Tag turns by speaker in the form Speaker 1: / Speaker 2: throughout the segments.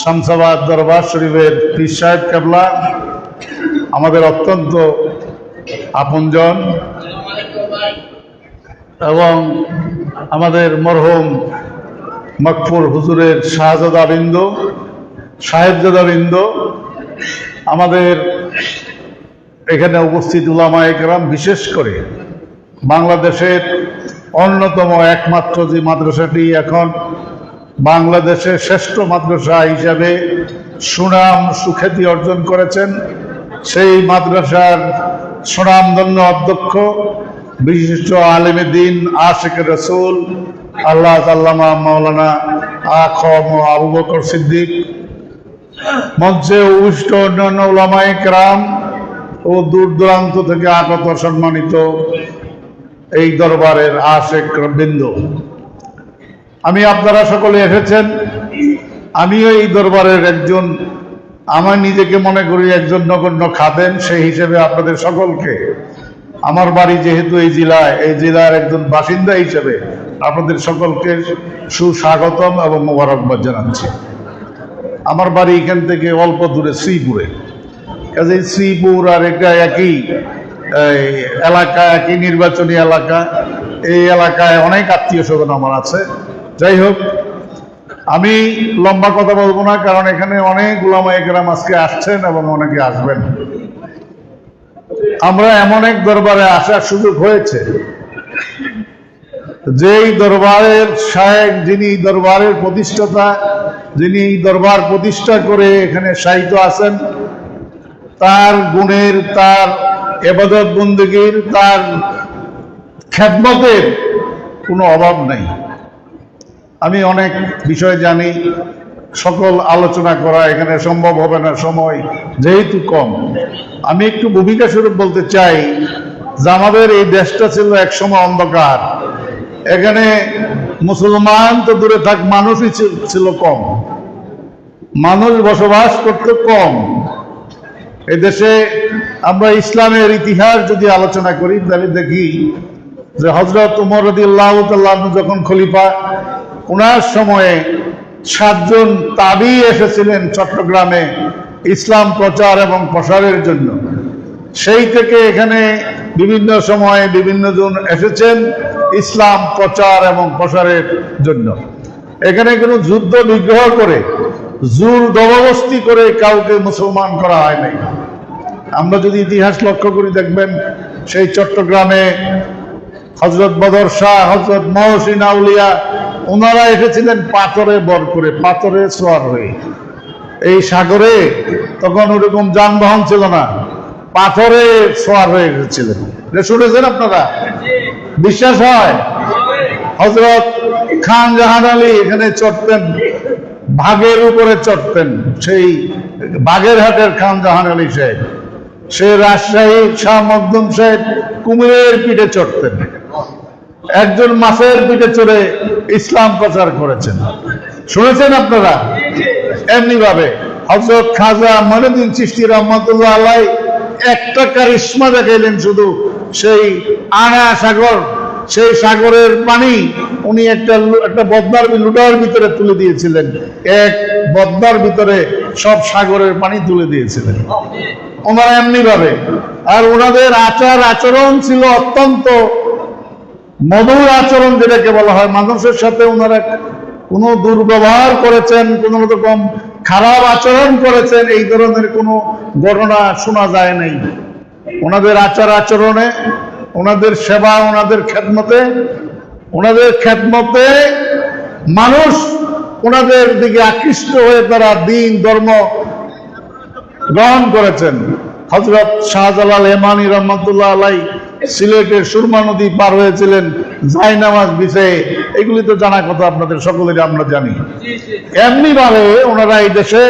Speaker 1: শামসাবাদ দরবার শরীফের পীর সাহেব কেবলা, আমাদের অত্যন্ত আপনজন এবং আমাদের মরহুম মকফুর হুজুরের শাহজাদাবৃন্দ সাহেবজাদাবৃন্দ আমাদের এখানে উপস্থিত উলামা একরাম, বিশেষ করে বাংলাদেশের অন্যতম একমাত্র যে মাদ্রাসাটি এখন বাংলাদেশের শ্রেষ্ঠ মাদ্রাসা হিসাবে সুনাম সুখ্যাতি অর্জন করেছেন। সেই মাদ্রাসার সুনামধন্য অধ্যক্ষ, বিশিষ্ট আলেমে দিন আশেখ রসুল, আল্লাহ আল্লামা মৌলানা আখম আবু বকর সিদ্দিক, মঞ্চে উষ্ট অন্যান্য ওলামায়ে কেরাম ও দূর দূরান্ত থেকে আগত সম্মানিত এই দরবারের আশেক বৃন্দ। আমি আপনারা সকলে এসেছেন। আমিও এই দরবারের একজন, আমার নিজেকে মনে করি একজন নগণ্য খাদেন সেই হিসেবে আপনাদের সকলকে। আমার বাড়ি যেহেতু এই জেলায়, এই জেলার একজন বাসিন্দা হিসেবে আপনাদের সকলকে সুস্বাগতম এবং মোবারকবাদ জানাচ্ছি। আমার বাড়ি এখান থেকে অল্প দূরে শ্রীপুরে। কাজে শ্রীপুর আর এটা একই এলাকা, একই নির্বাচনী এলাকা। এই এলাকায় অনেক আত্মীয় স্বজন আমার আছে। যাই হোক আমি লম্বা কথা বলব না, কারণ এখানে অনেক গুলামা একরাম আজকে আসছেন এবং অনেকে আসবেন। আমরা এমন এক দরবারে আসার সুযোগ হয়েছে, যেই দরবারের সাহেব যিনি দরবারের প্রতিষ্ঠাতা, যিনি দরবার প্রতিষ্ঠা করে এখানে সাহিত্য আছেন, তার গুণের, তার এবাদত বন্দীগীর, তার খ্যাতমতের কোনো অভাব নেই। আমি অনেক বিষয় জানি, সকল আলোচনা করা এখানে সম্ভব হবে না, সময় যেহেতু কম। আমি একটু ভূমিকা স্বরূপ বলতে চাই, যে আমাদের এই দেশটা ছিল একসময় অন্ধকার। এখানে মুসলমান তো দূরে থাক, মানুষই ছিল- কম। মানুষ বসবাস করতে কম। এই দেশে আমরা ইসলামের ইতিহাস যদি আলোচনা করি, তাহলে দেখি যে হজরত উমর রদি আল্লাহ যখন খলিফা ওনার সময়ে সাতজন তাবি এসেছিলেন চট্টগ্রামে ইসলাম প্রচার এবং প্রসারের জন্য। সেই থেকে এখানে বিভিন্ন সময়ে বিভিন্ন জন এসেছেন ইসলাম প্রচার এবং প্রসারের জন্য। এখানে কোনো যুদ্ধ বিগ্রহ করে জোর দবস্তি করে কাউকে মুসলমান করা হয় নাই। আমরা যদি ইতিহাস লক্ষ্য করি, দেখবেন সেই চট্টগ্রামে হজরত বদর শাহ হজরত মহসিন আউলিয়া ওনারা এসেছিলেন পাথরে বর করে, পাথরে সোয়ার হয়ে। এই সাগরে তখন ওরকম যানবাহন ছিল না, পাথরে সোয়ার হয়ে এসেছিলেন। শুনেছেন আপনারা? বিশ্বাস হয়? হজরত খান জাহান আলী এখানে চড়তেন ভাগের উপরে চড়তেন, সেই বাগেরহাটের খান জাহান আলী সাহেব। সে রাজশাহী শাহ মকদুম সাহেব কুমিরের পিঠে চড়তেন। একজন মাছের পিঠে চড়ে ইসলাম প্রচার করেছেন। শুনেছেন আপনারা? এমনি ভাবে হজরত খাজা মনুদ্দিন চিস্তি রহমতুল্লাহ আলাই একটা কারিশ্মা দেখাইলেন শুধু। সেই আনা সাগর, সেই সাগরের পানি উনি একটা একটা বদনার লুটার ভিতরে তুলে দিয়েছিলেন। এক বদনার ভিতরে সব সাগরের পানি তুলে দিয়েছিলেন। ওনারা এমনি ভাবে আর ওনাদের আচার আচরণ ছিল অত্যন্ত মধুর আচরণ যেটাকে বলা হয় মানুষের সাথে ওনারা কোনো দুর্ব্যবহার করেছেন, কোনো রকম খারাপ আচরণ করেছেন, এই ধরনের কোনো ঘটনা শোনা যায় নাই। ওনাদের আচার আচরণে, ওনাদের সেবা, ওনাদের খেদমতে ওনাদের খেদমতে মানুষ ওনাদের দিকে আকৃষ্ট হয়ে তারা দিন, ধর্ম গ্রহণ করেছেন। হজরত শাহজালাল এমানি রহমতুল্লাহ আলাই সিলেটের সুরমা নদী পার হয়েছিলেন জাইনামাজ বিষয়ে। এগুলি তো জানা কথা আপনাদের সকলেরই আমরা জানি। এমনি ভাবে ওনারা এই দেশে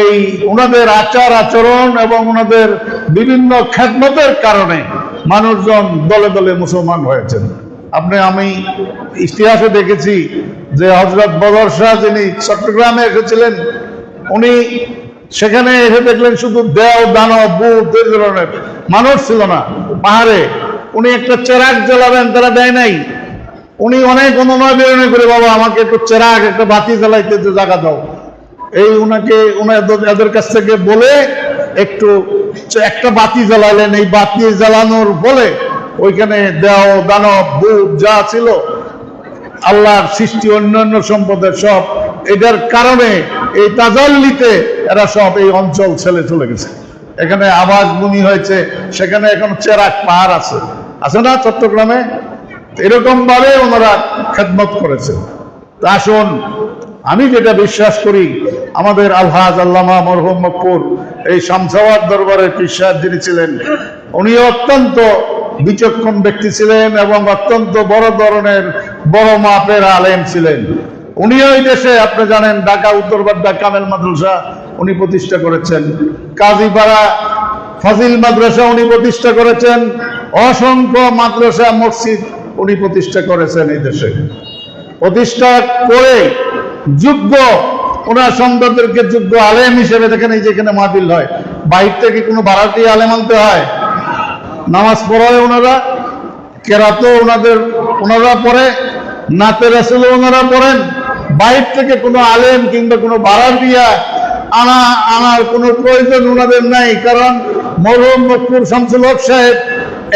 Speaker 1: এই ওনাদের আচার আচরণ এবং ওনাদের বিভিন্ন খ্যাতমতের কারণে মানুষজন দলে দলে মুসলমান হয়েছেন। আপনি আমি ইতিহাসে দেখেছি যে হজরত বদর শাহ যিনি চট্টগ্রামে এসেছিলেন উনি সেখানে এসে দেখলেন শুধু দেও, দানব বুট এই ধরনের। মানুষ ছিল না। পাহাড়ে। উনি একটা চেরাক জ্বালাবেন, তারা দেয় নাই। উনি অনেক অনুনয় বিনয় করে, বাবা, আমাকে একটু চেরাক একটা বাতি জ্বালাইতে জায়গা দাও। এই উনাকে এদের কাছ থেকে বলে একটু একটা বাতি জ্বালালেন। এই বাতি জ্বালানোর বলে ওইখানে দেও, দানব ভূত যা ছিল, আল্লাহর সৃষ্টি, অন্যান্য সম্পদের সব এটার কারণে এই তাজাল্লিতে এরা সব এই অঞ্চল ছেলে চলে গেছে। এখানে আওয়াজ বুনি হয়েছে, সেখানে এখন চেরাক পাহাড় আছে। আছে না চট্টগ্রামে? এরকম ভাবে ওনারা খেদমত করেছে তা আসুন, আমি যেটা বিশ্বাস করি, আমাদের আলহাজ আল্লামা মরহুম মকপুর এই শামসাওয়াত দরবারের পিসার যিনি ছিলেন উনি অত্যন্ত বিচক্ষণ ব্যক্তি ছিলেন এবং অত্যন্ত বড় ধরনের বড় মাপের আলেম ছিলেন। উনি ওই দেশে, আপনি জানেন, ঢাকা উত্তরবাড্ডা কামেল মাদ্রাসা উনি প্রতিষ্ঠা করেছেন। কাজীপাড়া ফাজিল মাদ্রাসা উনি প্রতিষ্ঠা করেছেন। অসংখ্য মাদ্রাসা, মসজিদ উনি প্রতিষ্ঠা করেছেন এই দেশে। প্রতিষ্ঠা করে যোগ্য, ওনার সন্তানদেরকে যোগ্য আলেম হিসেবে দেখেন, এই যেখানে মাহফিল হয়। বাইর থেকে কোনো ভাড়াটি আলেম আনতে হয়? নামাজ পড়ায় ওনারা কেরাতো ওনাদের, ওনারা পড়ে, নাতে রাসুলও ওনারা পড়েন। বাইর থেকে কোনো আলেম কিংবা কোনো ভাড়া দিয়া আনা, আনার কোনো প্রয়োজন ওনাদের নাই, কারণ মরহুম মকবুর শামসুল হক সাহেব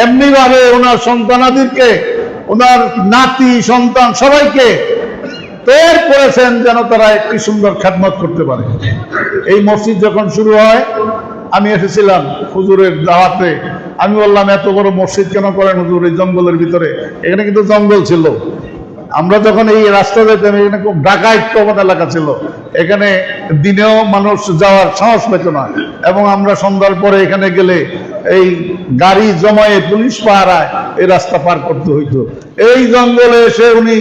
Speaker 1: এমনিভাবে ওনার সন্তানাদিরকে, ওনার নাতি, সন্তান সবাইকে তৈরি করেছেন যেন তারা একটি সুন্দর খেদমত করতে পারে। এই মসজিদ যখন শুরু হয়, আমি এসেছিলাম হুজুরের দাওয়াতে। আমি বললাম, এত বড় মসজিদ কেন করেন হুজুর এই জঙ্গলের ভিতরে? এখানে কিন্তু জঙ্গল ছিল। আমরা যখন এই রাস্তা যেতাম এখানে খুব ডাকাইত প্রবণ এলাকা ছিল। এখানে দিনেও মানুষ যাওয়ার সাহস পেত না। এবং আমরা সন্ধ্যার পরে এখানে গেলে এই গাড়ি জমায়ে পুলিশ পাহারায় এই রাস্তা পার করতে হইতো। এই জঙ্গলে এসে উনি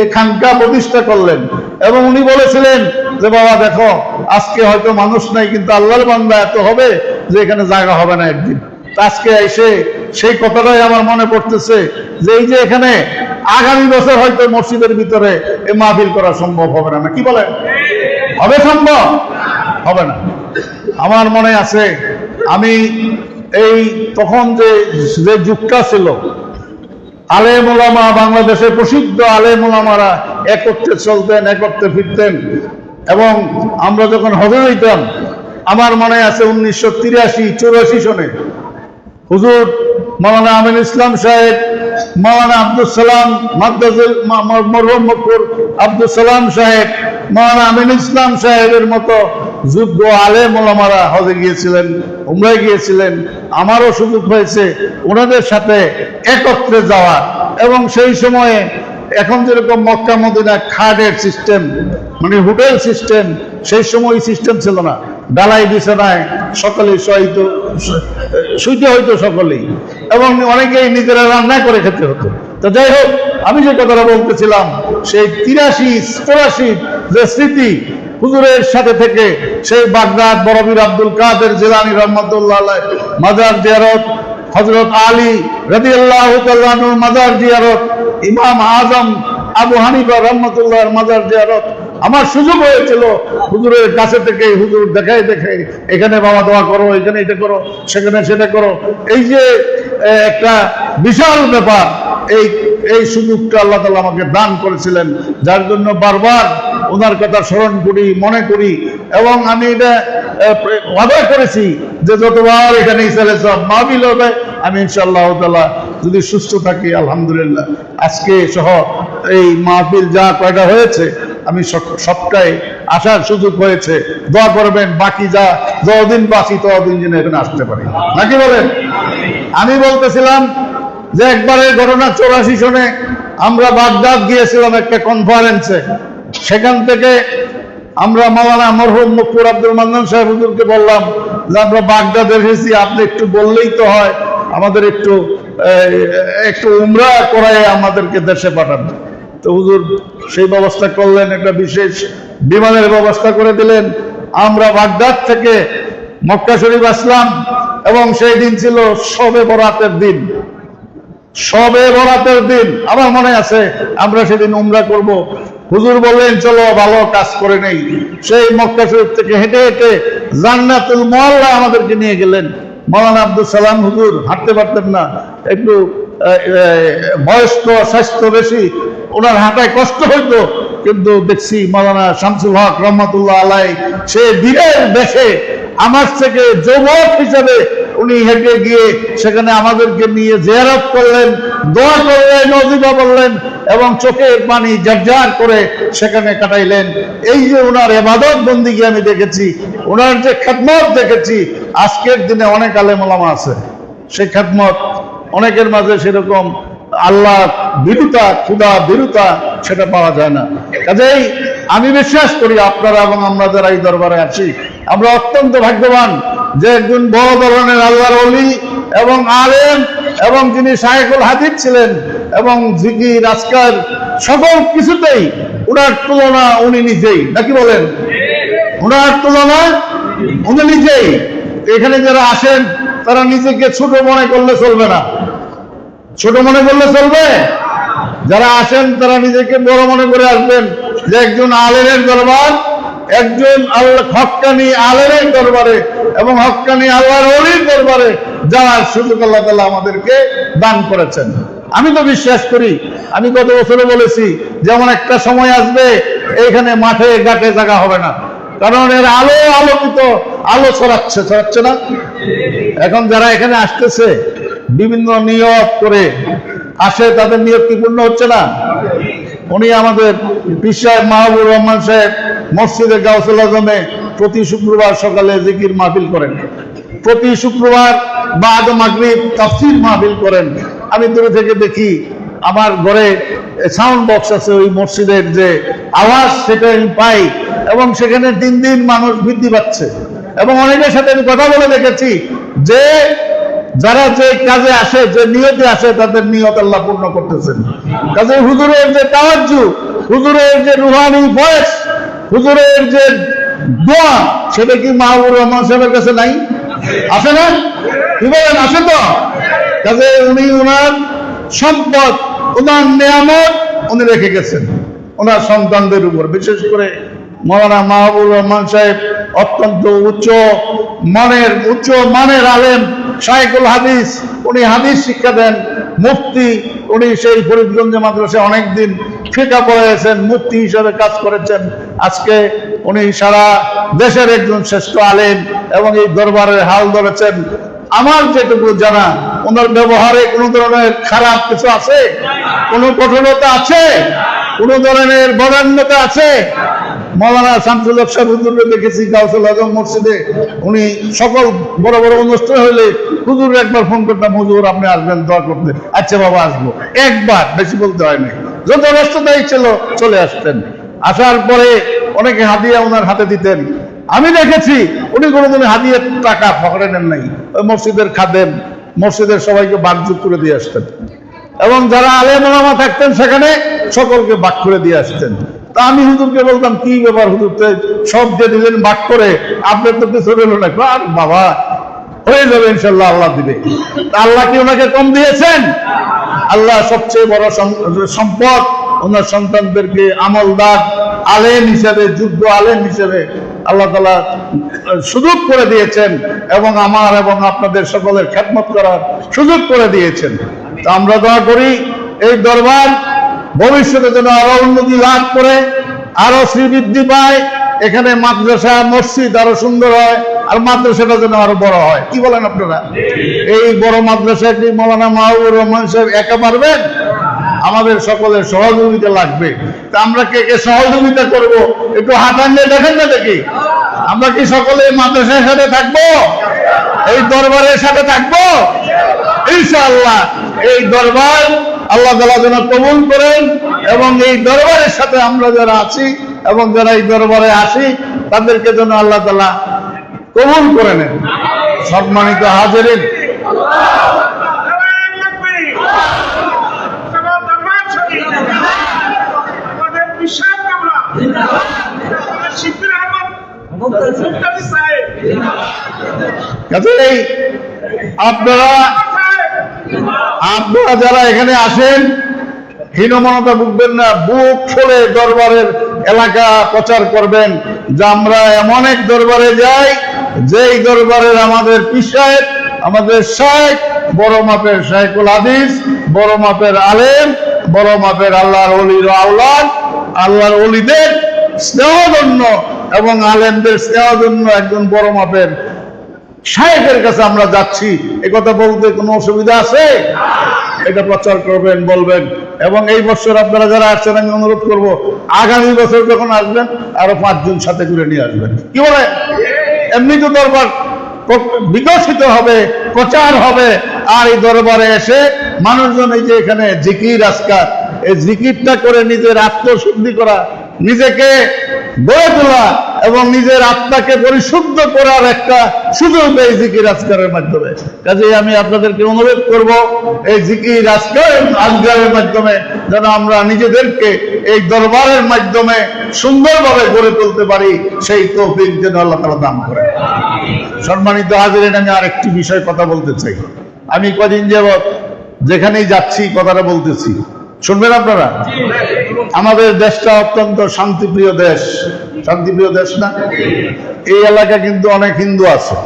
Speaker 1: এই খানকা প্রতিষ্ঠা করলেন। এবং উনি বলেছিলেন যে, বাবা, দেখো, আজকে হয়তো মানুষ নাই, কিন্তু আল্লাহর বান্দা এত হবে যে, এখানে জায়গা হবে না একদিন। আজকে এসে সেই কথাটাই আমার মনে পড়তেছে যে, এই যে এখানে আগামী বছর হয়তো মসজিদের ভিতরে এ মাহফিল করা সম্ভব হবে না। কি বলেন হবে সম্ভব? হবে না। আমার মনে আছে, আমি এই তখন যে যে যুগটা ছিল আলে ওলামা বাংলাদেশের প্রসিদ্ধ আলেম ওলামারা একত্রে চলতেন, একত্রে ফিরতেন, এবং আমরা যখন হজে হইতাম আমার মনে আছে উনিশশো তিরাশি, চৌরাশি সনে হুজুর মাওলানা আমিন ইসলাম সাহেব মাওলানা আব্দুল সালাম মাদ্দাজুল মরহুম মকুর আব্দুল সালাম সাহেব, মাওলানা আমিন ইসলাম সাহেবের মতো যোগ্য আলে ওলামারা হজে গিয়েছিলেন, উমরায় গিয়েছিলেন। আমারও সুযোগ হয়েছে ওনাদের সাথে একত্রে যাওয়া এবং সেই সময়ে এখন যেরকম মক্কা মদিনা খাটের সিস্টেম মানে হোটেল সিস্টেম সেই সময় সিস্টেম ছিল না। ডালাই বিছানায় সকলে শুইতে হইতো সকলেই। এবং অনেকেই নিজেরা রান্না করে খেতে হতো। তো যাই হোক, আমি যে কথাটা বলতেছিলাম, সেই তিরাশি, চৌরাশি যে স্মৃতি হুজুরের সাথে থেকে সেই বাগদাদ বরবীর আব্দুল কাদের জিলানি রহমতুল্লাহ মাজার জিয়ারত হজরত আলী রবি আল্লাহ মাজার জিয়ারত, ইমাম আজম আবু হানিফা রহমতুল্লাহর মাজার জিয়ারত আমার সুযোগ হয়েছিল। হুজুরের কাছে থেকে হুজুর দেখাই দেখে এখানে বাবা দোয়া করো, এখানে এটা করো, সেখানে সেটা করো। এই যে একটা বিশাল ব্যাপার, এই এই সুযোগটা আল্লাহ তালা আমাকে দান করেছিলেন, যার জন্য বারবার ওনার কথা স্মরণ করি, মনে করি, এবং আমি এটা ওয়াদা করেছি যে যতবার এখানে ইসালে সব মাহবিল হবে, আমি ইনশাআল্লাহ তালা যদি সুস্থ থাকি, আলহামদুলিল্লাহ। আজকে সহ এই মাহফিল যা কয়টা হয়েছে আমি সবটাই আসার সুযোগ হয়েছে। দোয়া করবেন, বাকি যা যতদিন বাঁচি ততদিন যেন এখানে আসতে পারি। নাকি বলেন? আমি বলতেছিলাম যে একবারের ঘটনা চৌরাশি সনে আমরা বাগদাদ গিয়েছিলাম একটা কনফারেন্সে সেখান থেকে আমরা মাওলানা মরহুম মুকুর আব্দুল মান্নান সাহেব হুজুরকে বললাম যে, আমরা বাগদাদ এসেছি, আপনি একটু বললেই তো হয়। আমাদের একটু একটু উমরা করায় আমাদেরকে দেশে পাঠান তো হুজুর, সেই ব্যবস্থা করলেন, একটা বিশেষ বিমানের ব্যবস্থা করে দিলেন। আমরা বাগদাদ থেকে মক্কা শরীফ আসলাম এবং সেই দিন ছিল সবে বরাতের দিন। সবে বরাতের দিন, আমার মনে আছে, আমরা সেদিন উমরা করব। হুজুর বললেন, চলো, ভালো কাজ করে নেই। সেই মক্কা শরীফ থেকে হেঁটে হেঁটে জান্নাতুল মহল্লা আমাদেরকে নিয়ে গেলেন। মৌলানা আব্দুল সালাম হুজুর, হাঁটতে পারতেন না। একটু বয়স্ক, স্বাস্থ্য বেশি ওনার হাঁটায় কষ্ট হইতো। কিন্তু দেখছি মাওলানা শামসুল হক রহমতুল্লাহ আলাই, সে বীরের দেশে আমার থেকে যুবক হিসাবে উনি হেঁটে গিয়ে সেখানে আমাদেরকে নিয়ে জেয়ারত করলেন, দোয়া করলেন নজিবা বললেন এবং চোখের পানি জারজার করে সেখানে কাটাইলেন। এই যে ওনার এবাদত বন্দিকে আমি দেখেছি ওনার যে খেদমত দেখেছি, আজকের দিনে অনেক আলেমলামা আছে। সেই খেদমত অনেকের মাঝে সেরকম আল্লাহ বিরুতা ক্ষুদা বিরুতা সেটা পাওয়া যায় না। কাজেই আমি বিশ্বাস করি আপনারা এবং আমরা যারা এই দরবারে আছি, আমরা অত্যন্ত ভাগ্যবান যে একজন বড় ধরনের আল্লাহর অলি এবং আলেম এবং যিনি শাহেকুল হাদিব ছিলেন এবং জিগি রাজকার সকল কিছুতেই ওনার তুলনা উনি নিজেই। নাকি বলেন? ওনার তুলনা উনি নিজেই। এখানে যারা আসেন, তারা নিজেকে ছোট মনে করলে চলবে না। ছোট মনে করলে চলবে? যারা আসেন, তারা নিজেকে বড় মনে করে আসবেন যে একজন আলেমের দরবার, একজন আল্লাহ হক্কানি আলেমের দরবারে এবং হকানি আল্লাহর অলির দরবারে যাওয়ার সুযোগ আল্লাহ তালা আমাদেরকে দান করেছেন। আমি তো বিশ্বাস করি, আমি গত বছরে বলেছি, যেমন একটা সময় আসবে, এইখানে মাঠে ঘাটে জায়গা হবে না। কারণ এর আলো আলোকিত, আলো ছড়াচ্ছে ছড়াচ্ছে না। এখন যারা এখানে আসতেছে বিভিন্ন নিয়ত করে আসে, তাদের নিয়ত কি পূর্ণ হচ্ছে না? উনি আমাদের সাহেব মাহবুব রহমান সাহেব মসজিদে গাউসুল আজমে প্রতি শুক্রবার সকালে জিকির মাহফিল করেন। প্রতি শুক্রবার বাদ মাগরিব তাফসির মাহফিল করেন। আমি দূরে থেকে দেখি আমার ঘরে সাউন্ড বক্স আছে ওই মসজিদের যে আওয়াজ, সেটা আমি পাই এবং সেখানে দিন দিন মানুষ বৃদ্ধি পাচ্ছে। এবং অনেকের সাথে আমি কথা বলে দেখেছি যে যারা যে কাজে আসে, যে নিয়তে আসে, তাদের নিয়ত আল্লাহ পূর্ণ করতেছেন। কাজে হুজুরের যে তাওয়াজ্জু হুজুরের যে রুহানি বয়স, হুজুরের যে দোয়া, সেটা কি মাহবুর রহমান সাহেবের কাছে নাই? আছে না? কি বলেন আছে তো? কাজে উনি ওনার সম্পদ ওনার নিয়ামত উনি রেখে গেছেন। ওনার সন্তানদের উপর। বিশেষ করে মৌলানা মাহবুব রহমান সাহেব অত্যন্ত উচ্চ মানের উচ্চ মানের আলেম। শাইকুল হাদিস, উনি হাদিস শিক্ষা দেন, মুফতি, উনি সেই ফরিদগঞ্জ মাদ্রাসায় অনেকদিন ফিকা পড়েছেন মুফতি হিসেবে কাজ করেছেন। আজকে উনি সারা দেশের একজন শ্রেষ্ঠ আলেম এবং এই দরবারের হাল ধরেছেন। আমার যেটুকু জানা, ওনার ব্যবহারে কোনো ধরনের খারাপ কিছু আছে? কোনো কঠোরতা আছে? কোনো ধরনের বদান্যতা আছে? মৌলানা শামসুল হক হুজুরকে দেখেছি গাউসুল আজম মসজিদে। উনি সকল বড় বড় অনুষ্ঠান হলে হুজুর একবার ফোন করতাম, হুজুর, আপনি আসবেন, দোয়া করতে। আচ্ছা বাবা, আসব। একবার, বেশি বলতে হয়নি যত ব্যস্ততাই ছিল, চলে আসতেন। আসার পরে অনেকে হাদিয়া ওনার হাতে দিতেন। আমি দেখেছি, উনি কোনোদিন হাদিয়ে টাকা ফকরে নেন নাই। ওই মসজিদের খাদেন মসজিদের সবাইকে বাগযুগ করে দিয়ে আসতেন। এবং যারা আলেমা থাকতেন সেখানে সকলকে বাক করে দিয়ে আসতেন। তা আমি হুজুরকে বলতাম, কি ব্যাপার হুজুর? তো সব যে দিলেন বাক করে, আপনার তো কিছু রইল না। আর বাবা, হয়ে যাবে ইনশাল্লাহ, আল্লাহ দিবে। আল্লাহ কি ওনাকে কম দিয়েছেন? আল্লাহ সবচেয়ে বড় সম্পদ ওনার সন্তানদেরকে আমলদার আলেম হিসেবে, যোগ্য আলেম হিসেবে আল্লাহ তালা সুযোগ করে দিয়েছেন এবং আমার এবং আপনাদের সকলের খেদমত করার সুযোগ করে দিয়েছেন। তা আমরা দোয়া করি, এই দরবার ভবিষ্যতে যেন আরও উন্নতি লাভ করে, আরও শ্রীবৃদ্ধি পায়, এখানে মাদ্রাসা, মসজিদ আরও সুন্দর হয়, আর মাদ্রাসাটা যেন আরও বড় হয়। কি বলেন আপনারা? এই বড় মাদ্রাসাটি মৌলানা মাহবুর রহমান সাহেব একা পারবেন? আমাদের সকলের সহযোগিতা লাগবে। তা আমরা কে কে সহযোগিতা করব? একটু হাতান দিয়ে দেখেন না দেখি? আমরা কি সকলে মাদ্রাসার সাথে থাকব? এই দরবারের সাথে থাকব? ইনশাআল্লাহ, এই দরবার আল্লাহ তালা যেন কবুল করেন এবং এই দরবারের সাথে আমরা যারা আছি এবং যারা এই দরবারে আসি, তাদেরকে যেন আল্লাহ তালা কবুল করে নেন। সম্মানিত হাজিরিন।
Speaker 2: আমাদের বিশাল আমরা আমাদের শিল্পীর আহমদ মুক্তাদি সাহেব
Speaker 1: কাজেই আপনারা আপনারা যারা এখানে আসেন, হীনমনতা বুকবেন না, বুক ফোলে দরবারের এলাকা প্রচার করবেন। যে আমরা এমন এক দরবারে যাই, যেই দরবারের আমাদের পিসায় আমাদের শেখ বড় মাপের শেখুল হাদিস, বড় মাপের আলেম, বড় মাপের আল্লাহর অলির আওলাদ, আল্লাহর অলিদের স্নেহজন্য এবং আলেমদের স্নেহজন্য একজন বড় মাপের সাহেবের কাছে আমরা যাচ্ছি। এ কথা বলতে কোনো অসুবিধা আছে? এটা প্রচার করবেন, বলবেন। এবং এই বছর আপনারা যারা আসছেন, আমি অনুরোধ করব, আগামী বছর যখন আসবেন, আরও পাঁচজন সাথে করে নিয়ে আসবেন। কি বলে? এমনি তো দরবার বিকশিত হবে, প্রচার হবে। আর এই দরবারে এসে মানুষজন এই যে এখানে জিকির আজকার, এই জিকিরটা করে নিজের আত্মশুদ্ধি করা নিজেকে গড়ে তোলা এবং নিজের আত্মাকে পরিশুদ্ধ করার একটা সুযোগ এই জিকির আজকারের মাধ্যমে। কাজে আমি আপনাদেরকে অনুরোধ করব, এই জিকির আজকার মাধ্যমে যেন আমরা নিজেদেরকে এই দরবারের মাধ্যমে সুন্দরভাবে গড়ে তুলতে পারি, সেই তৌফিক যেন আল্লাহ তালা দান করে সম্মানিত হাজিরেন, আমি আরেকটি বিষয় কথা বলতে চাই। আমি কদিন যাবৎ যেখানেই যাচ্ছি, কথাটা বলতেছি। শুনবেন আপনারা? আমাদের দেশটা অত্যন্ত শান্তিপ্রিয় দেশ। শান্তিপ্রিয় দেশ না? এই এলাকা কিন্তু অনেক হিন্দু আছে।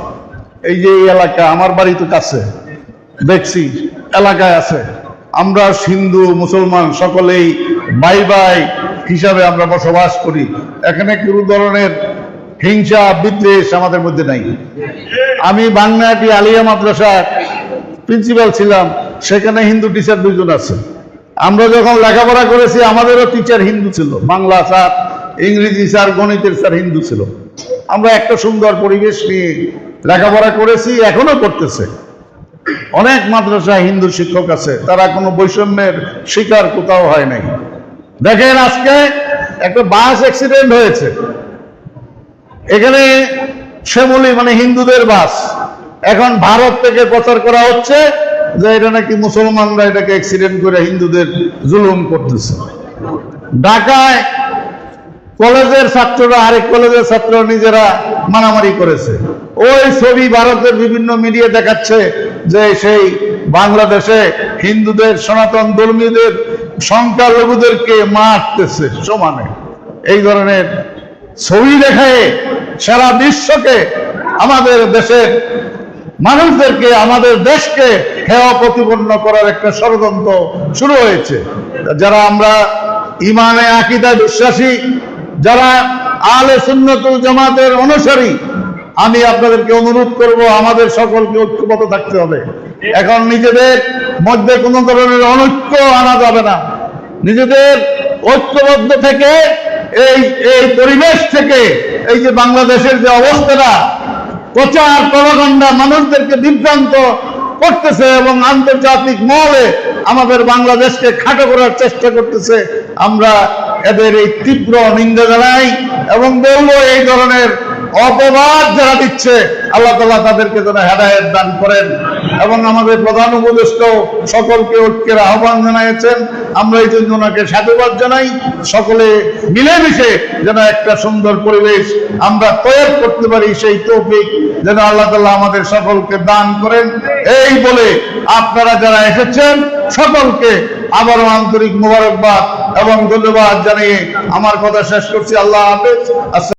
Speaker 1: এই যে এই এলাকা, আমার বাড়ি তো কাছে। দেখছি, এলাকায় আছে। আমরা হিন্দু, মুসলমান, সকলেই বাই বাই হিসাবে আমরা বসবাস করি। এখানে কোনো ধরনের হিংসা, বিদ্বেষ আমাদের মধ্যে নাই। আমি বাংলাটি আলিয়া মাদ্রাসার প্রিন্সিপাল ছিলাম, সেখানে হিন্দু টিচার দুজন আছে। আমরা যখন লেখাপড়া করেছি, আমাদেরও টিচার হিন্দু ছিল। বাংলা স্যার, ইংরেজি স্যার, গণিতের স্যার হিন্দু ছিল। আমরা একটা সুন্দর পরিবেশ নিয়ে লেখাপড়া করেছি, এখনও করতেছে। অনেক মাদ্রাসায় হিন্দু শিক্ষক আছে, তারা কোনো বৈষম্যের শিকার কোথাও হয় নাই। দেখেন আজকে একটা বাস অ্যাক্সিডেন্ট হয়েছে। এখানে শ্যামলি মানে হিন্দুদের বাস। এখন ভারত থেকে প্রচার করা হচ্ছে যে এটা নাকি মুসলমানরা এটাকে অ্যাক্সিডেন্ট করে হিন্দুদের জুলুম করতেছে। ঢাকায় কলেজের ছাত্ররা, আরেক কলেজের ছাত্ররা নিজেরা মারামারি করেছে। ওই ছবি ভারতের বিভিন্ন মিডিয়া দেখাচ্ছে যে সেই বাংলাদেশে হিন্দুদের, সনাতন ধর্মীয়দের সংখ্যালঘুদেরকে মারতেছে সমানে। এই ধরনের ছবি দেখায় সারা বিশ্বকে, আমাদের দেশের মানুষদেরকে, আমাদের দেশকে হেয় প্রতিপন্ন করার একটা ষড়যন্ত্র শুরু হয়েছে। যারা আমরা ইমানে আকিদা বিশ্বাসী, যারা আলে সুন্নতুল জামাতের অনুসারী, আমি আপনাদেরকে অনুরোধ করব, আমাদের সকলকে ঐক্যবদ্ধ থাকতে হবে। এখন নিজেদের মধ্যে কোনো ধরনের অনৈক্য আনা যাবে না। নিজেদের ঐক্যবদ্ধ থেকে, এই এই পরিবেশ থেকে, এই যে বাংলাদেশের যে অবস্থাটা প্রচার প্রভাকাণ্ডা মানুষদেরকে বিভ্রান্ত করতেছে এবং আন্তর্জাতিক মহলে আমাদের বাংলাদেশকে খাটো করার চেষ্টা করতেছে। আমরা এদের এই তীব্র নিন্দা জানাই এবং বলব, এই ধরনের অপবাদ যারা দিচ্ছে, আল্লাহ তাদেরকে যেন হেদায়ত দান করেন। এবং আমাদের প্রধান উপদেষ্ট সকলকে ঐক্যের আহ্বান জানিয়েছেন আমরা এই জন্য ওনাকে সাধুবাদ জানাই। সকলে মিলেমিশে যেন একটা সুন্দর পরিবেশ আমরা তৈরি করতে পারি সেই তৌফিক যেন আল্লাহ তাল্লাহ আমাদের সকলকে দান করেন। এই বলে আপনারা যারা এসেছেন, সকলকে আবারও আন্তরিক মোবারকবাদ এবং ধন্যবাদ জানিয়ে আমার কথা শেষ করছি। আল্লাহ হাফেজ।